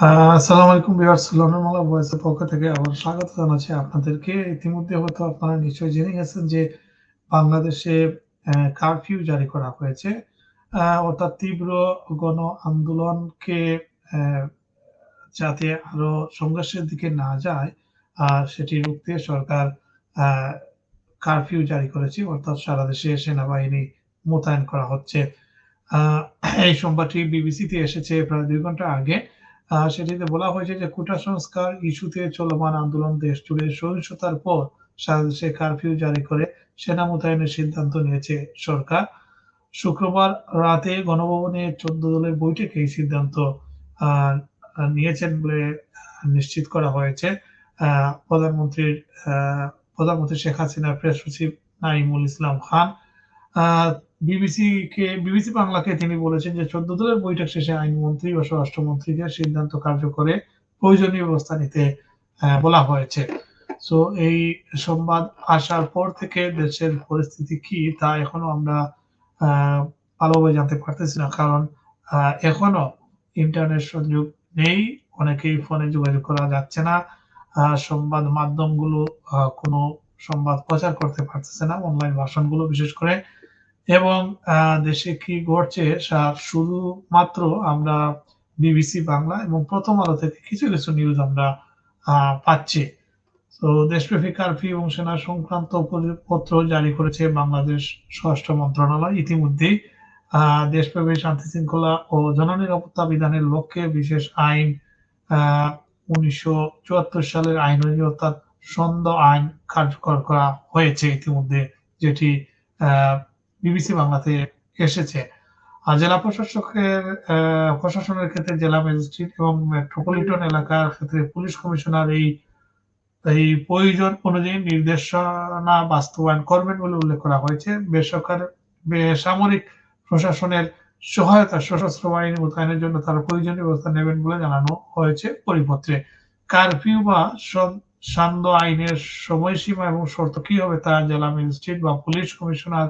আসসালামু আলাইকুম ভিউয়ার্স লন্ডনমালা ভয়েসের পক্ষ থেকে আবার স্বাগত জানাচ্ছি আপনাদেরকে। ইতিমধ্যে হয়তো আপনারা নিশ্চয়ই জেনে গেছেন যে বাংলাদেশে কারফিউ জারি করা হয়েছে। অর্থাৎ তীব্র গণ আন্দোলনকে যাতে আরও সংঘর্ষের দিকে না যায় আ সেটি রুখতে সরকার কারফিউ জারি করেছে। অর্থাৎ সারা দেশে সেনাবাহিনী মোতায়েন করা হচ্ছে। এই সংবাদটি বিবিসিতে এসেছে প্রায় দুই ঘণ্টা আগে। সেটিতে বলা হয়েছে যে কোটা সংস্কার ইস্যুতে চলমান আন্দোলন দেশ জুড়ে সহিংসতার পর সারা দেশে কারফিউ জারি করে সেনা মোতায়েনের সিদ্ধান্ত নিয়েছে সরকার। শুক্রবার রাতে গণভবনে ১৪ দলের বৈঠকে এই সিদ্ধান্ত নিয়েছেন বলে নিশ্চিত করা হয়েছে। প্রধানমন্ত্রীর প্রধানমন্ত্রী শেখ হাসিনার প্রেস সচিব নাঈমুল ইসলাম খান বিবিসিকে বিবিসি বাংলাকে তিনি বলেছেন যে ১৪ দলের বৈঠক শেষে আইনমন্ত্রী ও স্বরাষ্ট্রমন্ত্রীকে সিদ্ধান্ত কার্যকরে প্রয়োজনীয় ব্যবস্থা নিতে বলা হয়েছে। সো এই সংবাদ আসার পর থেকে দেশের পরিস্থিতি কি তা এখনও আমরা ভালোভাবে জানতে পারতেছি না। কারণ এখনও ইন্টারনেট সংযোগ নেই। অনেকেই ফোনে যোগাযোগ করা যাচ্ছে না। সংবাদ মাধ্যমগুলো কোনো সংবাদ প্রচার করতে পারতেছে না। অনলাইন ভার্সনগুলো বিশেষ করে। এবং দেশে কি ঘটছে শুধুমাত্র আমরা বিবিসি বাংলা এবং প্রথম আলো থেকে কিছু, কিছু নিউজ আমরা পাচ্ছি। তো দেশব্যাপী কারফিউ এবং সেনা সংক্রান্ত পত্র জারি করেছে বাংলাদেশ স্বরাষ্ট্র মন্ত্রণালয় ইতিমধ্যেই। দেশব্যাপী শান্তি শৃঙ্খলা ও জননিরাপত্তা বিধানের লক্ষ্যে বিশেষ আইন উনিশশো ১৯৭৪ সালের আইন অর্থাৎ সন্দ আইন কার্যকর করা হয়েছে ইতিমধ্যে যেটি বিবিসি বাংলাতে এসেছে। আর জেলা প্রশাসকের প্রশাসনের ক্ষেত্রে জেলা ম্যাজিস্ট্রেট এবং মেট্রোপলিটন এলাকার ক্ষেত্রে পুলিশ কমিশনার এই এই প্রয়োজন অনুযায়ী নির্দেশনা বাস্তবায়ন করবেন বলে উল্লেখ করা হয়েছে। বেসরকার, বেসামরিক প্রশাসনের সহায়তা, সশস্ত্র বাহিনী মোতায়েনের জন্য তারা প্রয়োজনীয় ব্যবস্থা নেবেন বলে জানানো হয়েছে পরিপত্রে। কারফিউ বা সন, সান্ধ্য আইনের সময়সীমা এবং শর্ত কি হবে তা জেলা ম্যাজিস্ট্রেট বা পুলিশ কমিশনার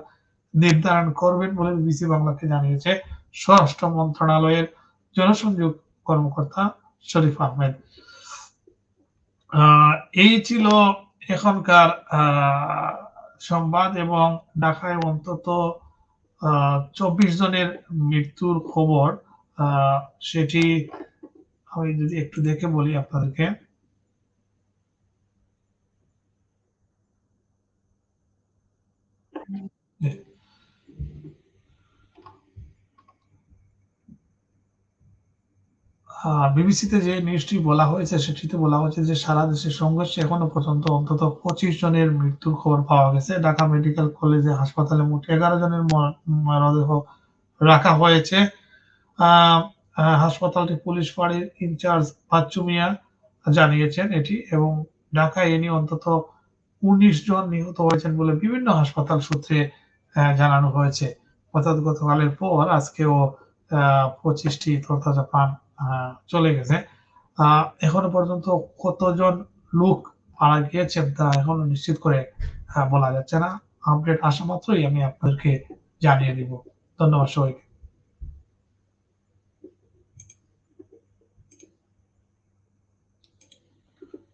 নির্ধারণ করবেন বলে বিবিসি বাংলাকে জানিয়েছে স্বরাষ্ট্র মন্ত্রণালয়ের জনসংযোগ কর্মকর্তা শরীফ আহমেদ। এই ছিল এখনকার সংবাদ এবং ঢাকায় অন্তত ২৪ জনের মৃত্যুর খবর। সেটি আমি যদি একটু দেখে বলি আপনাদেরকে। বিবিসিতে যে নিউজটি বলা হয়েছে, সেটিতে বলা হয়েছে যে সারা দেশে সংঘর্ষে এখনও পর্যন্ত অন্তত ২৫ জনের মৃত্যুর খবর পাওয়া গেছে। ঢাকা মেডিকেল কলেজে হাসপাতালে মোট ১১ জনের মরদেহ রাখা হয়েছে। হাসপাতালটি পুলিশ ফাঁড়ির ইনচার্জ বাচ্চু মিয়া জানিয়েছেন এটি এবং ঢাকায় এ নিয়ে অন্তত ১৯ জন নিহত হয়েছেন বলে বিভিন্ন হাসপাতাল সূত্রে জানানো হয়েছে। অর্থাৎ গতকালের পর আজকেও আ ২৫ টি তরতাজা আ চলে গেছে। এখনও পর্যন্ত কতজন লোক মারা গিয়েছেন তা এখনও নিশ্চিত করে বলা যাচ্ছে না। আপডেট আসা মাত্রই আমি আপনাদেরকে জানিয়ে দিব। ধন্যবাদ সবাইকে।